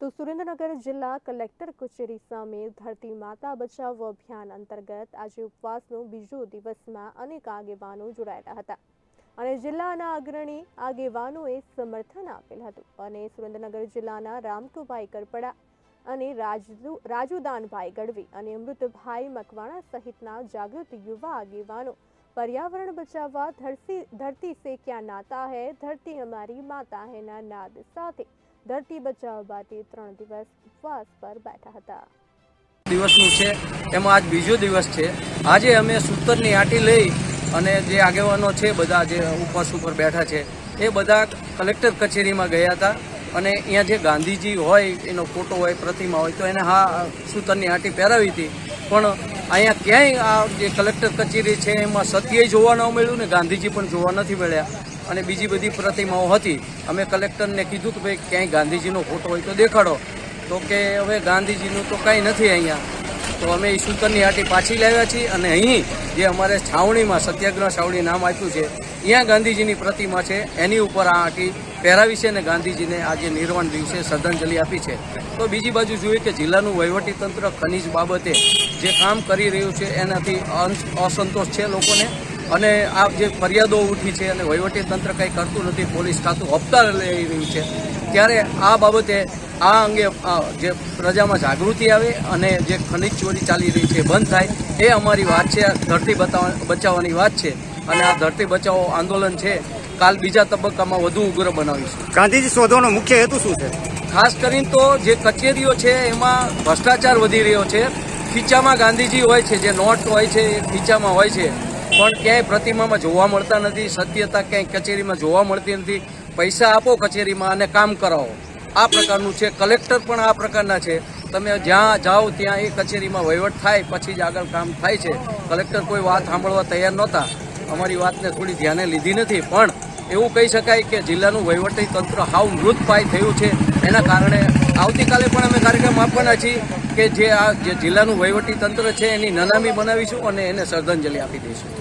તો સુરેન્દ્રનગર જિલ્લા કલેક્ટર કચેરી સામે ધરતી માતા બચાવો અભિયાન અંતર્ગત આજે ઉપવાસનો બીજો દિવસમાં અનેક આગેવાનો જોડાયેલા હતા. અને જિલ્લાના અગ્રણી આગેવાનોએ સમર્થન આપેલ હતું અને સુરેન્દ્રનગર જિલ્લાના રામતુભાઈ કરપડા અને રાજુ, રાજુદાનભાઈ ગઢવી અને અમૃતભાઈ મકવાણા સહિતના જાગૃત યુવા આગેવાનો પર્યાવરણ બચાવવા ધરતી ધરતી સે ક્યાં નાતા હૈ, ધરતી હમારી માતા હૈના નાદ સાથે ધરતી બચાવ માટે ત્રણ દિવસ ઉપવાસ પર બેઠા હતા. દિવસનું છે, એમાં આજ બીજો દિવસ છે. આજે અમે સૂતરની આટી લઈ અને જે આગેવાનો છે, બધા જે ઉપવાસ ઉપર બેઠા છે, એ બધા કલેક્ટર કચેરીમાં ગયા હતા. અને અહીંયા જે ગાંધીજી હોય, એનો ફોટો હોય, પ્રતિમા હોય, તો એને હા સૂતરની આટી પહેરાવી હતી. પણ અહીંયા ક્યાંય આ જે કલેક્ટર કચેરી છે, એમાં સત્ય જોવા ન મળ્યું ને ગાંધીજી પણ જોવા નથી મળ્યા. અને બીજી બધી પ્રતિમાઓ હતી. અમે કલેક્ટરને કીધું કે ભાઈ, ક્યાંય ગાંધીજીનો ફોટો હોય તો દેખાડો. તો કે હવે ગાંધીજીનું તો કાંઈ નથી અહીંયા. તો અમે એ સૂતરની આટી પાછી લાવ્યા છીએ અને અહીં જે અમારે છાવણીમાં, સત્યાગ્રહ છાવણી નામ આપ્યું છે, અહીંયા ગાંધીજીની પ્રતિમા છે. એની ઉપર આ આટી પહેરાવી છે અને ગાંધીજીને આજે નિર્વાણ દિવસે શ્રદ્ધાંજલિ આપી છે. તો બીજી બાજુ જોઈએ કે જિલ્લાનું વહીવટીતંત્ર ખનીજ બાબતે જે કામ કરી રહ્યું છે, એનાથી અસંતોષ છે લોકોને. અને આ જે ફરિયાદો ઉઠી છે અને વહીવટી તંત્ર કંઈ કરતું નથી પોલીસ ખાતું હપ્તા લઈ રહ્યું છે ત્યારે આ બાબતે આ અંગે જે પ્રજામાં જાગૃતિ આવે અને જે ખનિજ ચોરી ચાલી રહી છે બંધ થાય એ અમારી વાત છે ધરતી બચાવવાની વાત છે અને આ ધરતી બચાવો આંદોલન છે કાલ બીજા તબક્કામાં વધુ ઉગ્ર બનાવીશું. ગાંધીજી શોધવાનો મુખ્ય હેતુ શું છે? ખાસ કરીને તો જે કચેરીઓ છે એમાં ભ્રષ્ટાચાર વધી રહ્યો છે. ખીચામાં ગાંધીજી હોય છે જે નોટ હોય છે એ ખીચામાં હોય છે. પણ ક્યાંય પ્રતિમામાં જોવા મળતા નથી, સત્યતા ક્યાંય કચેરીમાં જોવા મળતી નથી. પૈસા આપો કચેરીમાં અને કામ કરાવો. આ પ્રકારનું છે, કલેક્ટર પણ આ પ્રકારના છે. તમે જ્યાં જાઓ ત્યાં એ કચેરીમાં વહીવટ થાય, પછી જ આગળ કામ થાય છે. કલેક્ટર કોઈ વાત સાંભળવા તૈયાર નહોતા. અમારી વાતને થોડી ધ્યાને લીધી નથી, પણ એવું કહી શકાય કે જિલ્લાનું વહીવટી તંત્ર હાવ મૃતપાય થયું છે. એના કારણે આવતીકાલે પણ અમે કાર્યક્રમ આપવાના છીએ કે જે આ જે જિલ્લાનું વહીવટી તંત્ર છે, એની નનામી બનાવીશું અને એને શ્રદ્ધાંજલિ આપી દઈશું.